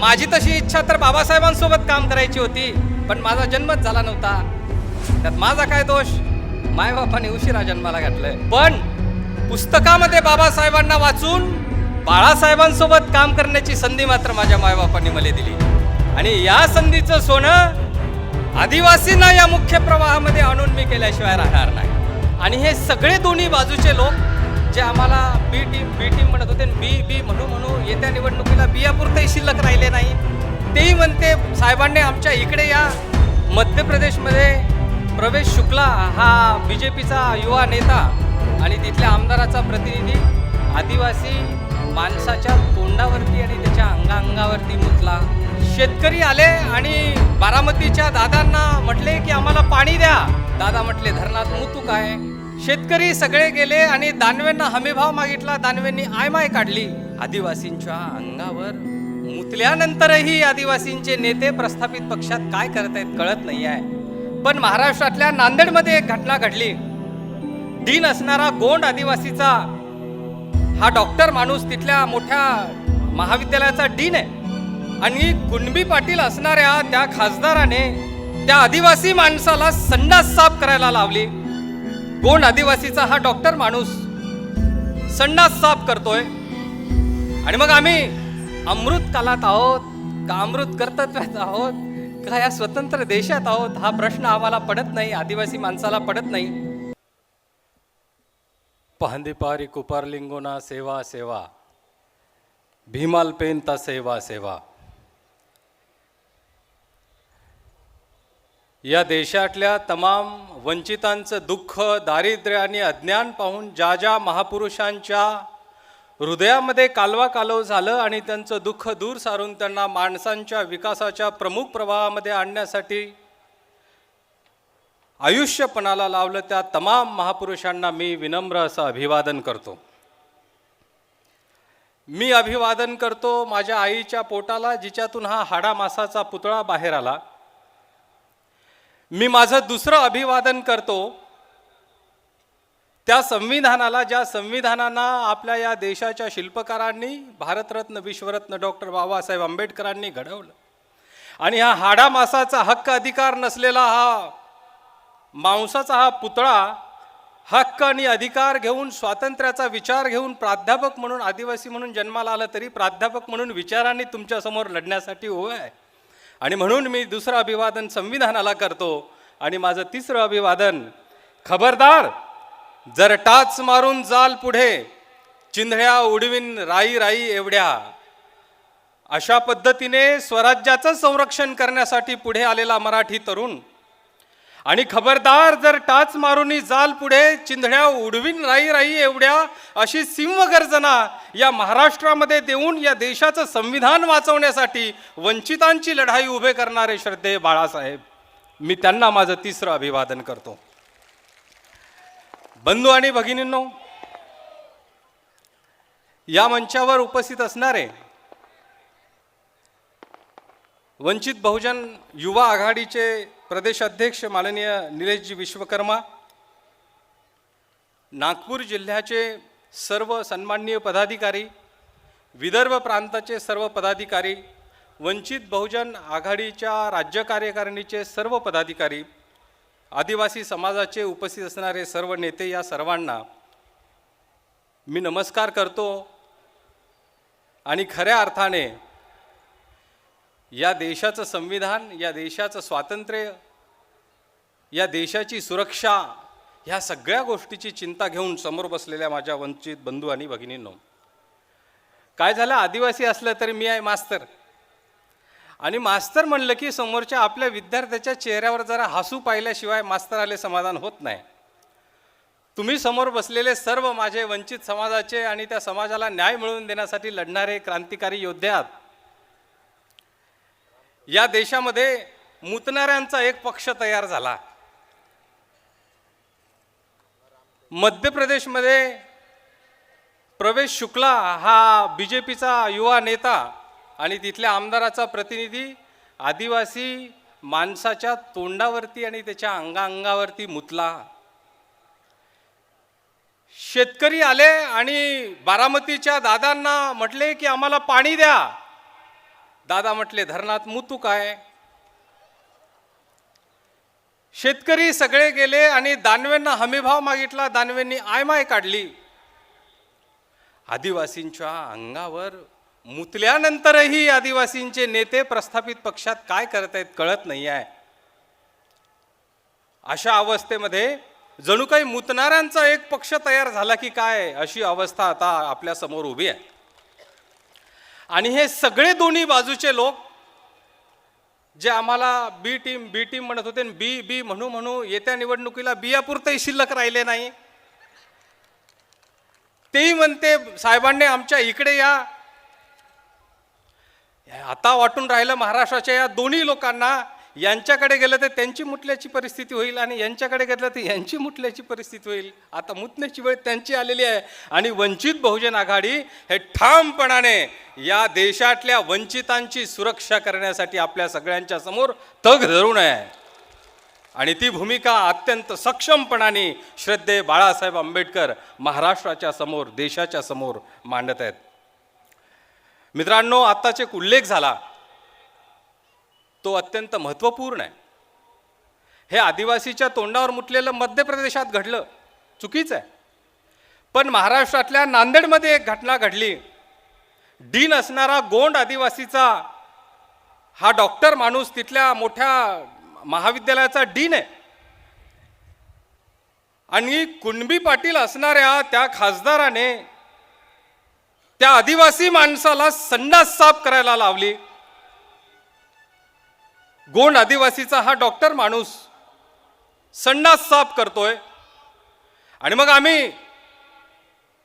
माझी तशी इच्छा तर बाबासाहेबांसोबत काम करायची होती पण माझा जन्मच झाला नव्हता. त्यात माझा काय दोष? मायबापाने उशिरा जन्माला घातलंय. पण पुस्तकामध्ये बाबासाहेबांना वाचून बाळासाहेबांसोबत काम करण्याची संधी मात्र माझ्या मायबापांनी मला दिली. आणि या संधीचं सोनं आदिवासींना या मुख्य प्रवाहामध्ये आणून मी केल्याशिवाय राहणार नाही. आणि हे सगळे दोन्ही बाजूचे लोक जे आम्हाला बी टीम बी टीम म्हणत होते बी बी म्हणू म्हणू येत्या निवडणुकीला बियापुरतही शिल्लक राहिले नाही. तेही म्हणते साहेबांनी आमच्या इकडे या. मध्य प्रदेशमध्ये प्रवेश शुक्ला हा बी जे पीचा युवा नेता आणि तिथल्या आमदाराचा प्रतिनिधी आदिवासी माणसाच्या तोंडावरती आणि त्याच्या अंगाअंगावरती मुतला. शेतकरी आले आणि बारामतीच्या दादांना म्हटले की आम्हाला पाणी द्या. दादा म्हटले धरणात मुतू काय शेतकरी सगळे गेले आणि दानवेंना हमीभाव मागितला. दानवेंनी आयमाय काढली. आदिवासींच्या अंगावर मुतल्यानंतरही आदिवासींचे नेते प्रस्थापित पक्षात काय करत आहेत कळत नाही आहे पण महाराष्ट्रातल्या नांदेडमध्ये एक घटना घडली. दिन असणारा गोंड आदिवासीचा हा डॉक्टर माणूस तिथल्या मोठ्या महाविद्यालयाचा डीन आहे. आणि कुणबी पाटील असणाऱ्या त्या खासदाराने त्या आदिवासी माणसाला संडास साफ करायला लावली. गोंड आदिवासीचा हा डॉक्टर माणूस संडास साफ करतोय? आणि मग आम्ही अमृत कालात आहोत का अमृत कर्तव्यात आहोत का या स्वतंत्र देशात आहोत हा प्रश्न आम्हाला पडत नाही आदिवासी माणसाला पडत नाही. पहंदीपारी कुपारलिंगोना सेवा सेवा भीमाल पेंता सेवा सेवा. या देशातल्या तमाम वंचितांचं दुःख दारिद्र्य आणि अज्ञान पाहून ज्या ज्या महापुरुषांच्या हृदयामध्ये कालवा कालव झालं आणि त्यांचं दुःख दूर सारून त्यांना माणसांच्या विकासाच्या प्रमुख प्रवाहामध्ये आणण्यासाठी आयुष्यपणाला लावलं त्या तमाम महापुरुषांना मी विनम्र असं अभिवादन करतो. मी अभिवादन करतो माझ्या आईच्या पोटाला जिच्यातून हा हाडामासाचा पुतळा बाहेर आला. मी माझं दुसरं अभिवादन करतो. त्या संविधानाला ज्या संविधानांना आपल्या या देशाच्या शिल्पकारांनी भारतरत्न विश्वरत्न डॉक्टर बाबासाहेब आंबेडकरांनी घडवलं. आणि हा हाडामासाचा हक्क अधिकार नसलेला हा मांसाचा हा पुतळा हक्क आणि अधिकार घेऊन स्वातंत्र्याचा विचार घेऊन प्राध्यापक म्हणून आदिवासी म्हणून जन्माला आलं तरी प्राध्यापक म्हणून विचारांनी तुमच्यासमोर लढण्यासाठी उभं आहे. आणि म्हणून मी दुसरं अभिवादन संविधानाला करतो आणि माझं तिसरं अभिवादन खबरदार जर टाच मारून जाल पुढे चिंधळ्या उडवीन राई राई एवढ्या. अशा पद्धतीने स्वराज्याचं संरक्षण करण्यासाठी पुढे आलेला मराठी तरुण आणि खबरदार जर टाच मारूनी जाल पुढे चिंधड्या उडवीन राई राई एवढ्या अशी सिंहगर्जना या महाराष्ट्रामध्ये देऊन या देशाचं संविधान वाचवण्यासाठी वंचितांची लढाई उभे करणारे श्रद्धेय बाळासाहेब. मी त्यांना माझं तिसरं अभिवादन करतो. बंधू आणि भगिनींनो या मंचावर उपस्थित असणारे वंचित बहुजन युवा आघाडीचे प्रदेशाध्यक्ष माननीय निलेशजी विश्वकर्मा नागपूर जिल्ह्याचे सर्व सन्माननीय पदाधिकारी विदर्भ प्रांताचे सर्व पदाधिकारी वंचित बहुजन आघाडीच्या राज्य कार्यकारिणीचे सर्व पदाधिकारी आदिवासी समाजाचे उपस्थित असणारे सर्व नेते या सर्वांना मी नमस्कार करतो आणि खऱ्या अर्थाने या देशाचं संविधान या देशाचं स्वातंत्र्य या देशाची सुरक्षा ह्या सगळ्या गोष्टीची चिंता घेऊन समोर बसलेल्या माझ्या वंचित बंधू आणि भगिनींनो. काय झालं? आदिवासी असलं तरी मी आहे मास्तर. आणि मास्तर म्हणलं की समोरच्या आपल्या विद्यार्थ्याच्या चेहऱ्यावर जरा हसू पाहिल्याशिवाय मास्तर आले समाधान होत नाही. तुम्ही समोर बसलेले सर्व माझे वंचित समाजाचे आणि त्या समाजाला न्याय मिळवून देण्यासाठी लढणारे क्रांतिकारी योद्धे आहात या देशामध्ये मुतणाऱ्यांचा एक पक्ष तयार झाला. मध्य प्रदेशमध्ये प्रवेश शुक्ला हा बी जे पीचा युवा नेता आणि तिथल्या आमदाराचा प्रतिनिधी आदिवासी माणसाच्या तोंडावरती आणि त्याच्या अंगाअंगावरती मुतला. शेतकरी आले आणि बारामतीच्या दादांना म्हटले की आम्हाला पाणी द्या. दादा म्हटले धरणात मुतू काय? शेतकरी सगळे गेले आणि दानवेंना हमीभाव मागितला दानवेंनी आयमाय काढली. आदिवासींच्या अंगावर मुतल्यानंतरही आदिवासींचे नेते प्रस्थापित पक्षात काय करत आहेत कळत नाही आहे अशा अवस्थेमध्ये जणू काही मुतणाऱ्यांचा एक पक्ष तयार झाला की काय अशी अवस्था आता आपल्यासमोर उभी आहे. आणि हे सगळे दोन्ही बाजूचे लोक जे आम्हाला बी टीम बी टीम म्हणत होते बी बी म्हणू म्हणू येत्या निवडणुकीला बियापुरतही शिल्लक राहिले नाही. तेही म्हणते साहेबांनी आमच्या इकडे या आता वाटून राहिलं महाराष्ट्राच्या या दोन्ही लोकांना यांच्याकडे गेलं तर त्यांची मुटल्याची परिस्थिती होईल आणि यांच्याकडे गेलं तर यांची मुटल्याची परिस्थिती होईल. आता मुतण्याची वेळ त्यांची आलेली आहे. आणि वंचित बहुजन आघाडी हे ठामपणाने या देशातल्या वंचितांची सुरक्षा करण्यासाठी आपल्या सगळ्यांच्या समोर तग धरून आहे आणि ती भूमिका अत्यंत सक्षमपणाने श्रद्धे बाळासाहेब आंबेडकर महाराष्ट्राच्या समोर देशाच्या समोर मांडत आहेत. मित्रांनो आत्ताच एक उल्लेख झाला. तो अत्यंत महत्त्वपूर्ण आहे. हे आदिवासीच्या तोंडावर मुटलेलं मध्य प्रदेशात घडलं चुकीचं आहे. पण महाराष्ट्रातल्या नांदेडमध्ये एक घटना घडली. डीन असणारा गोंड आदिवासीचा हा डॉक्टर माणूस तिथल्या मोठ्या महाविद्यालयाचा डीन आहे. आणि कुणबी पाटील असणाऱ्या त्या खासदाराने त्या आदिवासी माणसाला संडास साफ करायला लावली. गोंड आदिवासीचा हा डॉक्टर माणूस संडास साफ करतोय. आणि मग आम्ही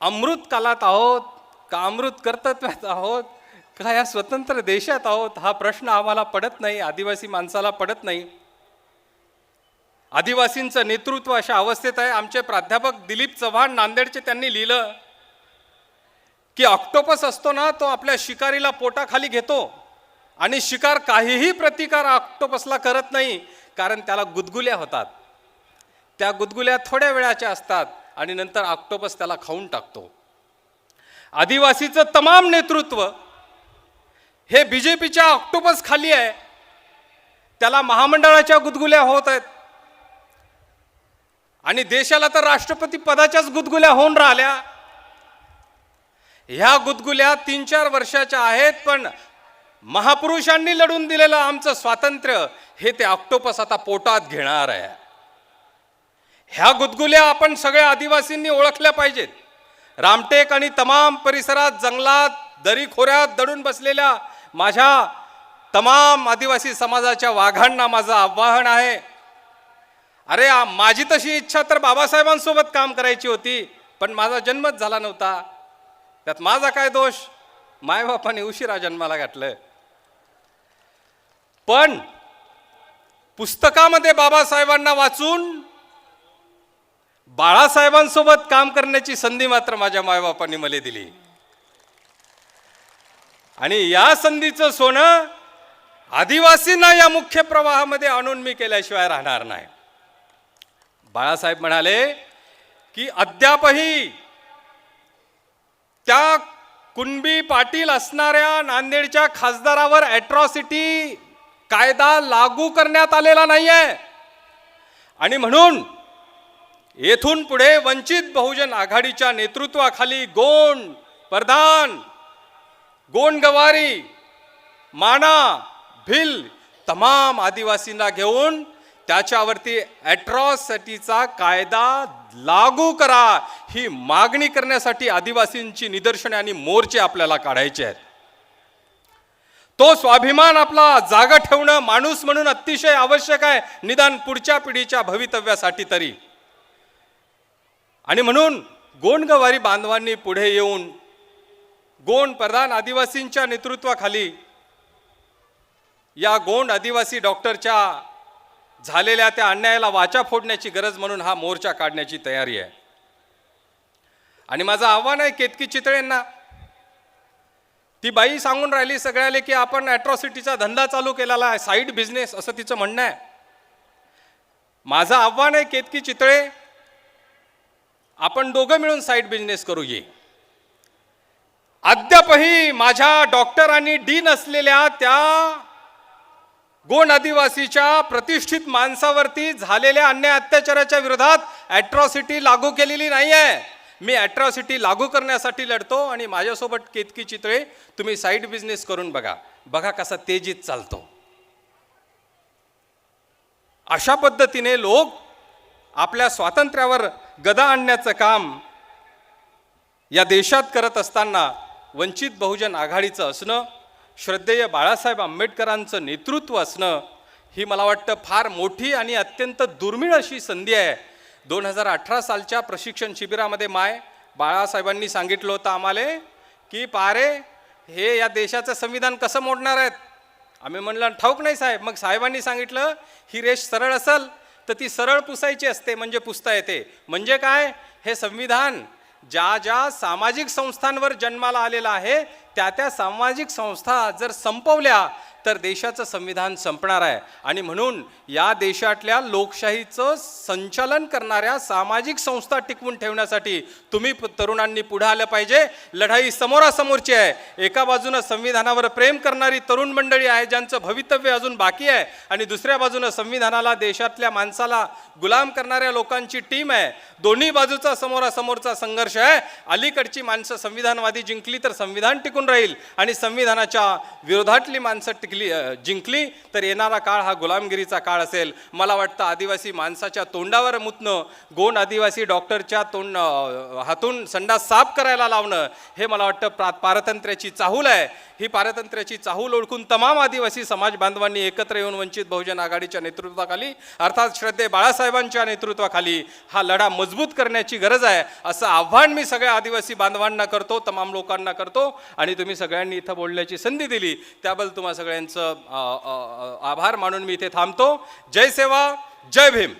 अमृत कालात आहोत का अमृत कर्तव्यात आहोत का या स्वतंत्र देशात आहोत हा प्रश्न आम्हाला पडत नाही आदिवासी माणसाला पडत नाही. आदिवासींचं नेतृत्व अशा अवस्थेत आहे. आमचे प्राध्यापक दिलीप चव्हाण नांदेडचे त्यांनी लिहिलं की ऑक्टोपस असतो ना तो आपल्या शिकारीला पोटाखाली घेतो. आणि शिकार काहीही प्रतिकार ऑक्टोपसला करत नाही कारण त्याला गुदगुल्या होतात. त्या गुदगुल्या थोड्या वेळाच्या असतात आणि नंतर ऑक्टोपस त्याला खाऊन टाकतो. आदिवासीचं तमाम नेतृत्व हे बी जे पीच्या ऑक्टोपस खाली आहे. त्याला महामंडळाच्या गुदगुल्या होत आहेत. आणि देशाला तर राष्ट्रपती पदाच्याच गुदगुल्या होऊन राहिल्या. ह्या गुदगुल्या तीन चार वर्षाच्या आहेत पण महापुरुषांनी लढून दिलेलं आमचं स्वातंत्र्य हे ते ऑक्टोपस आता पोटात घेणार आहे. ह्या गुदगुल्या आपण सगळ्या आदिवासींनी ओळखल्या पाहिजेत. रामटेक आणि तमाम परिसरात जंगलात दरी खोऱ्यात दडून बसलेल्या माझ्या तमाम आदिवासी समाजाच्या वाघांना माझं आव्हान आहे. अरे माझी तशी इच्छा तर बाबासाहेबांसोबत काम करायची होती पण माझा जन्मच झाला नव्हता. त्यात माझा काय दोष? मायबापाने उशिरा जन्माला घातलं पण पुस्तकामध्ये बाबासाहेबांना वाचून बाळासाहेबांसोबत काम करण्याची संधी मात्र माझ्या मायबापांनी मला दिली. आणि या संधीचं सोनं आदिवासींना या मुख्य प्रवाहामध्ये आणून मी केल्याशिवाय राहणार नाही. बाळासाहेब म्हणाले की अद्यापही त्या कुणबी पाटील असणाऱ्या नांदेडच्या खासदारावर ॲट्रॉसिटी कायदा लागू करण्यात आलेला नाही आहे आणि म्हणून येथून पुढे वंचित बहुजन आघाडीच्या नेतृत्वाखाली गोंड प्रधान गोंड गवारी माना भिल तमाम आदिवासींना घेऊन त्याच्यावरती ॲट्रॉसिटीचा कायदा लागू करा. ही मागणी करण्यासाठी आदिवासींची निदर्शने आणि मोर्चे आपल्याला काढायचे आहेत. तो स्वाभिमान आपला जागा ठेवणं माणूस म्हणून अतिशय आवश्यक आहे निदान पुढच्या पिढीच्या भवितव्यासाठी तरी. आणि म्हणून गोंडगवारी बांधवांनी पुढे येऊन गोंड प्रधान आदिवासींच्या नेतृत्वाखाली या गोंड आदिवासी डॉक्टरच्या झालेल्या त्या अन्यायाला वाचा फोडण्याची गरज म्हणून हा मोर्चा काढण्याची तयारी आहे. आणि माझं आव्हान आहे केतकी चितळेंना ती बाई सांगून राहिली सगळ्याले की आपण ॲट्रॉसिटीचा धंदा चालू केलेला आहे साईड बिझनेस असं तिचं म्हणणं आहे. माझं आव्हान आहे केतकी चितळे आपण दोघं मिळून साईड बिझनेस करू ये. अद्यापही माझ्या डॉक्टर आणि डीन असलेल्या त्या गोंड आदिवासीच्या प्रतिष्ठित माणसावरती झालेल्या अन्याय अत्याचाराच्या विरोधात ॲट्रॉसिटी लागू केलेली नाही आहे मी ॲट्रॉसिटी लागू करण्यासाठी लढतो आणि माझ्यासोबत केतकी चितळे तुम्ही साईड बिझनेस करून बघा. बघा कसा तेजीत चालतो. अशा पद्धतीने लोक आपल्या स्वातंत्र्यावर गदा आणण्याचं काम या देशात करत असताना वंचित बहुजन आघाडीचं असणं श्रद्धेय बाळासाहेब आंबेडकरांचं नेतृत्व असणं ही मला वाटतं फार मोठी आणि अत्यंत दुर्मिळ अशी संधी आहे. दोन हजार अठरा सालच्या प्रशिक्षण शिबिरामध्ये माय बाळासाहेबांनी सांगितलं होतं आम्हाला की पारे हे या देशाचं संविधान कसं मोडणार आहेत? आम्ही म्हणलं ठाऊक नाही साहेब. मग साहेबांनी सांगितलं ही रेष सरळ असेल तर ती सरळ पुसायची असते म्हणजे पुसता येते. म्हणजे काय? हे संविधान ज्या ज्या सामाजिक संस्थांवर जन्माला आलेला आहे त्या त्या सामाजिक संस्था जर संपवल्या तर देशाचं संविधान संपणार आहे. आणि म्हणून या देशातल्या लोकशाहीचं संचालन करणाऱ्या सामाजिक संस्था टिकवून ठेवण्यासाठी तुम्ही तरुणांनी पुढे आलं पाहिजे. लढाई समोरासमोरची आहे. एका बाजूनं संविधानावर प्रेम करणारी तरुण मंडळी आहे ज्यांचं भवितव्य अजून बाकी आहे. आणि दुसऱ्या बाजूनं संविधानाला देशातल्या माणसाला गुलाम करणाऱ्या लोकांची टीम आहे. दोन्ही बाजूचा समोरासमोरचा संघर्ष आहे. अलीकडची माणसं संविधानवादी जिंकली तर संविधान टिकून राहील. आणि संविधानाच्या विरोधातली माणसं टिकली जिंकली जिंकली तर येणारा काळ हा गुलामगिरीचा काळ असेल. मला वाटतं आदिवासी माणसाच्या तोंडावर मुतणं गोंड आदिवासी डॉक्टरच्या तोंड हातून संडास साफ करायला लावणं हे मला वाटतं प्रा पारतंत्र्याची चाहूल आहे. ही पारतंत्र्याची चाहूल ओळखून तमाम आदिवासी समाज बांधवांनी एकत्र येऊन वंचित बहुजन आघाडीच्या नेतृत्वाखाली अर्थात श्रद्धे बाळासाहेबांच्या नेतृत्वाखाली हा लढा मजबूत करण्याची गरज आहे असं आव्हान मी सगळ्या आदिवासी बांधवांना करतो तमाम लोकांना करतो. आणि तुम्ही सगळ्यांनी इथं बोलण्याची संधी दिली त्याबद्दल तुम्हा सगळ्यांचं आभार मानून मी इथे थांबतो. जय सेवा जय भीम.